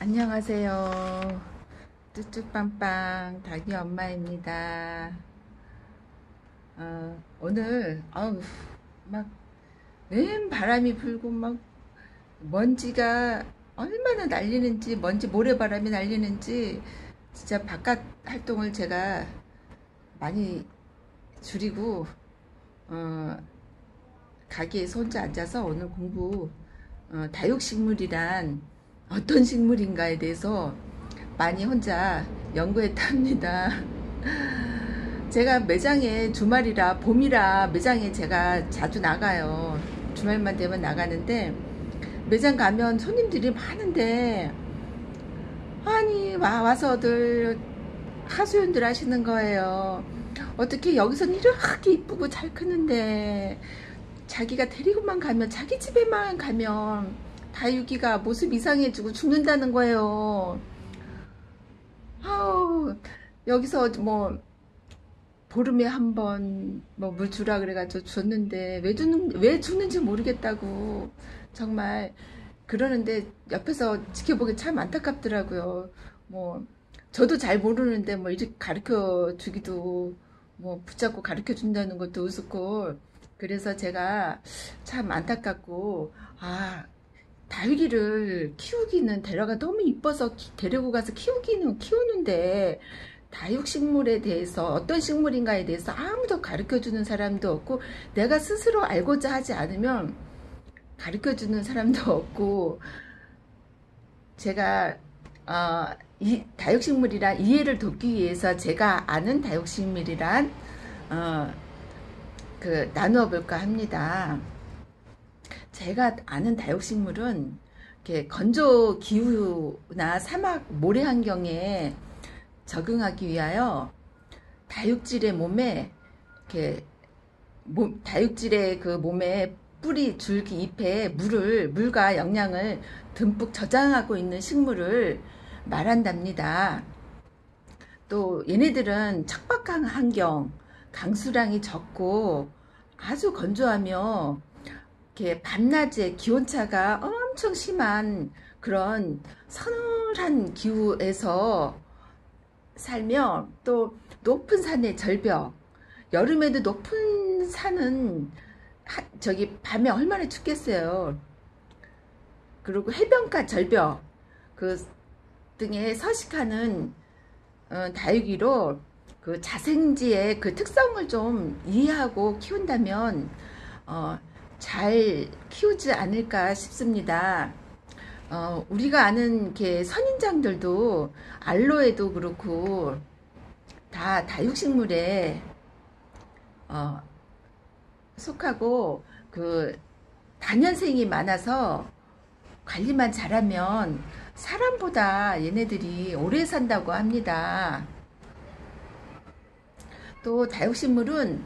안녕하세요. 쭈쭈빵빵 닭이 엄마입니다. 어, 오늘 막웬 바람이 불고 막 먼지가 얼마나 날리는지 먼지 모래바람이 날리는지 진짜 바깥 활동을 제가 많이 줄이고 어, 가게에서 혼자 앉아서 오늘 공부 어, 다육식물이란 어떤 식물인가에 대해서 많이 혼자 연구했답니다. 제가 매장에 주말이라 봄이라 매장에 제가 자주 나가요. 주말만 되면 나가는데 매장 가면 손님들이 많은데 아니 와, 와서들 하소연들 하시는 거예요. 어떻게 여기선 이렇게 이쁘고 잘 크는데 자기가 데리고만 가면 자기 집에만 가면 다육이가 모습 이상해지고 죽는다는 거예요. 아우, 여기서 뭐, 보름에 한 번, 뭐, 물 주라 그래가지고 줬는데, 왜 주는, 왜 주는지 모르겠다고. 정말, 그러는데, 옆에서 지켜보기 참 안타깝더라고요. 뭐, 저도 잘 모르는데, 뭐, 이렇게 가르쳐 주기도, 뭐, 붙잡고 가르쳐 준다는 것도 우습고, 그래서 제가 참 안타깝고, 아, 다육이를 키우기는 데려가 너무 이뻐서 키, 데리고 가서 키우기는 키우는데 다육식물에 대해서 어떤 식물인가에 대해서 아무도 가르쳐주는 사람도 없고 내가 스스로 알고자 하지 않으면 가르쳐주는 사람도 없고 제가 어, 이 다육식물이란 이해를 돕기 위해서 제가 아는 다육식물이란 어, 그 나누어 볼까 합니다. 제가 아는 다육식물은 이렇게 건조 기후나 사막 모래 환경에 적응하기 위하여 다육질의 몸에 이렇게 몸, 다육질의 그 몸에 뿌리, 줄기, 잎에 물을 물과 영양을 듬뿍 저장하고 있는 식물을 말한답니다. 또 얘네들은 척박한 환경, 강수량이 적고 아주 건조하며 이렇게 밤낮에 기온차가 엄청 심한 그런 서늘한 기후에서 살며 또 높은 산의 절벽 여름에도 높은 산은 하, 저기 밤에 얼마나 춥겠어요. 그리고 해변가 절벽 그 등에 서식하는 어, 다육이로 그 자생지의 그 특성을 좀 이해하고 키운다면 어, 잘 키우지 않을까 싶습니다. 어, 우리가 아는 게 선인장들도 알로에도 그렇고 다 다육식물에 어, 속하고 그 단연생이 많아서 관리만 잘하면 사람보다 얘네들이 오래 산다고 합니다. 또 다육식물은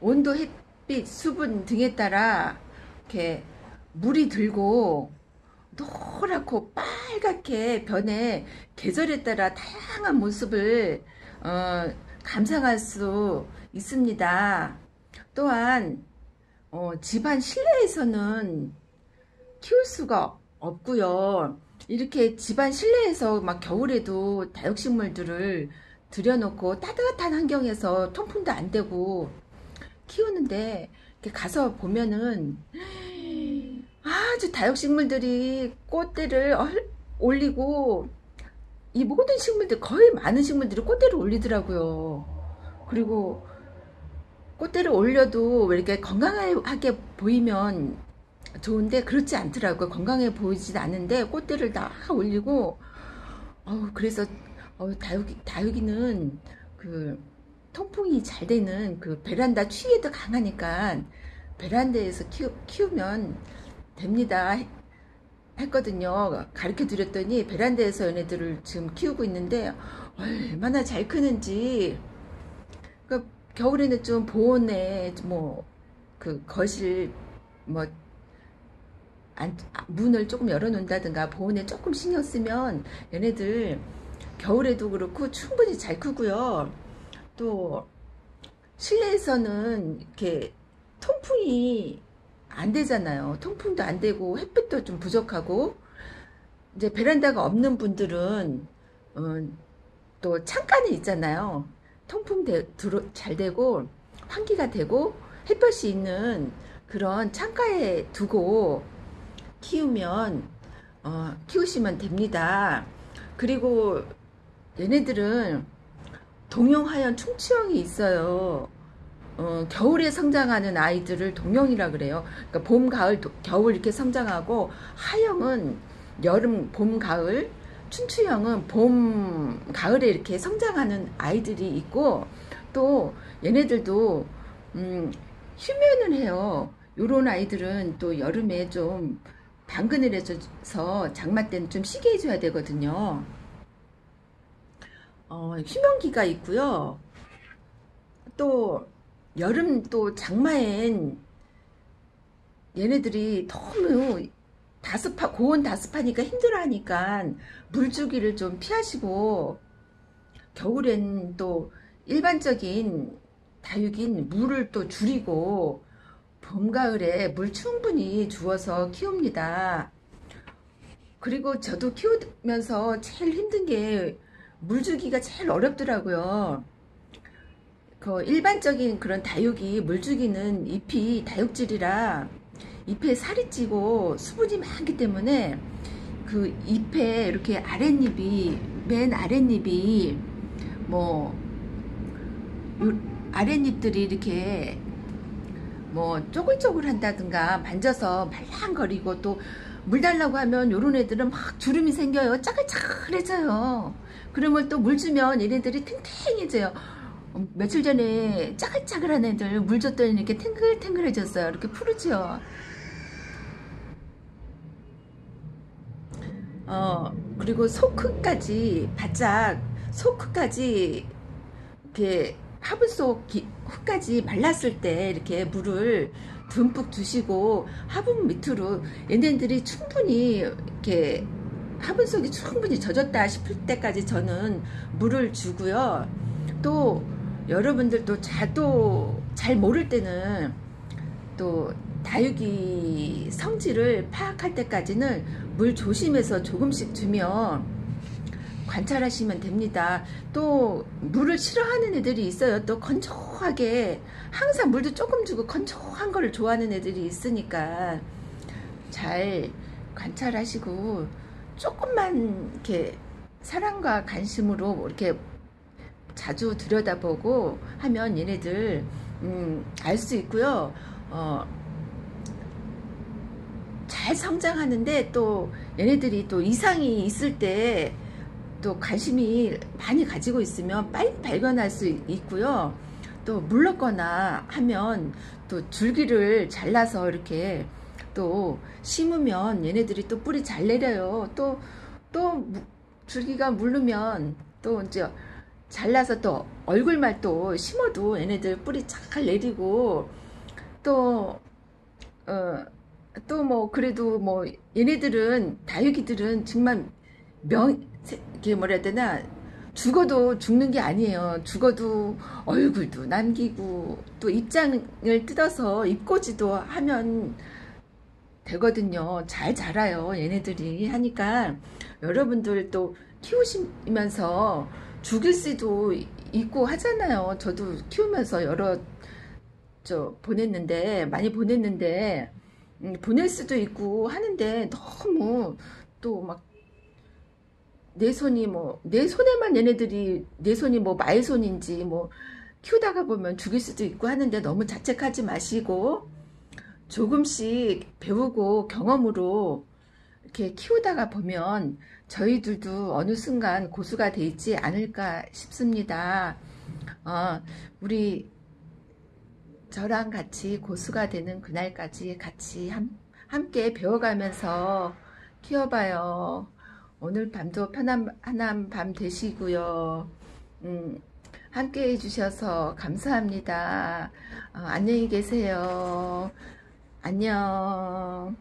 온도, 햇, 빛, 수분 등에 따라 이렇게 물이 들고 노랗고 빨갛게 변해 계절에 따라 다양한 모습을 어, 감상할 수 있습니다. 또한 어, 집안 실내에서는 키울 수가 없고요. 이렇게 집안 실내에서 막 겨울에도 다육식물들을 들여놓고 따뜻한 환경에서 통풍도 안 되고 키우는데 가서 보면은 아주 다육식물들이 꽃대를 올리고 이 모든 식물들 거의 많은 식물들이 꽃대를 올리더라고요. 그리고 꽃대를 올려도 왜 이렇게 건강하게 보이면 좋은데 그렇지 않더라고요. 건강해 보이진 않는데 꽃대를 다 올리고 어 그래서 어 다육이 다육이는 그 통풍이 잘 되는 그 베란다 추위에도 강하니까 베란다에서 키우, 키우 면 됩니다. 했거든요. 가르쳐 드렸더니 베란다에서 얘네들을 지금 키우고 있는데 얼마나 잘 크는지. 그 겨울에는 좀 보온에 뭐 그 거실 뭐 안, 문을 조금 열어 놓는다든가 보온에 조금 신경 쓰면 얘네들 겨울에도 그렇고 충분히 잘 크고요 또 실내에서는 이렇게 통풍이 안 되잖아요. 통풍도 안 되고 햇빛도 좀 부족하고 이제 베란다가 없는 분들은 어, 또 창가는 있잖아요. 통풍 되, 들어, 잘 되고 환기가 되고 햇볕이 있는 그런 창가에 두고 키우면 어, 키우시면 됩니다. 그리고 얘네들은 동용하얀 충치형이 있어요. 어, 겨울에 성장하는 아이들을 동형이라 그래요. 그러니까 봄, 가을, 도, 겨울 이렇게 성장하고 하형은 여름, 봄, 가을, 춘추형은 봄, 가을에 이렇게 성장하는 아이들이 있고 또 얘네들도 음, 휴면을 해요. 요런 아이들은 또 여름에 좀 당근을 해줘서 장마 때는 좀 쉬게 해줘야 되거든요. 어, 휴면기가 있고요. 또 여름 또 장마엔 얘네들이 너무 다습하 고온 다습하니까 힘들어하니까 물 주기를 좀 피하시고 겨울엔 또 일반적인 다육인 물을 또 줄이고 봄, 가을에 물 충분히 주어서 키웁니다. 그리고 저도 키우면서 제일 힘든 게 물 주기가 제일 어렵더라고요. 그 일반적인 그런 다육이 물 주기는 잎이 다육질이라 잎에 살이 찌고 수분이 많기 때문에 그 잎에 이렇게 아랫잎이 맨 아랫잎이 뭐 아랫잎들이 이렇게 뭐 쪼글쪼글 한다든가 만져서 말랑거리고 또 물 달라고 하면 요런 애들은 막 주름이 생겨요 짜글짜글해져요 그러면 또 물 주면 얘네들이 탱탱해져요. 어, 며칠 전에 짜글짜글한 애들 물 줬더니 이렇게 탱글탱글해졌어요. 이렇게 푸르지요 어 그리고 소크까지 바짝 소크까지 이렇게 화분 속 흙까지 말랐을 때 이렇게 물을 듬뿍 두시고 화분 밑으로 얘네들이 충분히 이렇게 화분 속이 충분히 젖었다 싶을 때까지 저는 물을 주고요. 또 여러분들도 자도 잘 모를 때는 또 다육이 성질을 파악할 때까지는 물 조심해서 조금씩 주면 관찰하시면 됩니다. 또 물을 싫어하는 애들이 있어요. 또 건조하게 항상 물도 조금 주고 건조한 거를 좋아하는 애들이 있으니까 잘 관찰하시고 조금만 이렇게 사랑과 관심으로 이렇게 자주 들여다보고 하면 얘네들 음, 알 수 있고요. 어, 잘 성장하는데 또 얘네들이 또 이상이 있을 때 또 관심이 많이 가지고 있으면 빨리 발견할 수 있고요. 또 물렀거나 하면 또 줄기를 잘라서 이렇게 또 심으면 얘네들이 또 뿌리 잘 내려요. 또, 또 줄기가 물르면 또 이제 잘라서 또 얼굴말 또 심어도 얘네들 뿌리 잘 내리고 또, 어, 또 뭐 그래도 뭐 얘네들은 다육이들은 정말 명, 이게 뭐라 해야 되나 죽어도 죽는 게 아니에요. 죽어도 얼굴도 남기고 또 입장을 뜯어서 입꼬지도 하면 되거든요. 잘 자라요. 얘네들이 하니까 여러분들 또 키우시면서 죽일 수도 있고 하잖아요. 저도 키우면서 여러 저 보냈는데 많이 보냈는데 음, 보낼 수도 있고 하는데 너무 또 막 내 손이 뭐 내 손에만 얘네들이 내 손이 뭐 마의 손인지 뭐 키우다가 보면 죽일 수도 있고 하는데 너무 자책하지 마시고 조금씩 배우고 경험으로 이렇게 키우다가 보면 저희들도 어느 순간 고수가 돼 있지 않을까 싶습니다. 어, 우리 저랑 같이 고수가 되는 그날까지 같이 함, 함께 배워가면서 키워봐요. 오늘 밤도 편한, 편한 밤 되시고요. 음, 함께 해주셔서 감사합니다. 어, 안녕히 계세요. 안녕.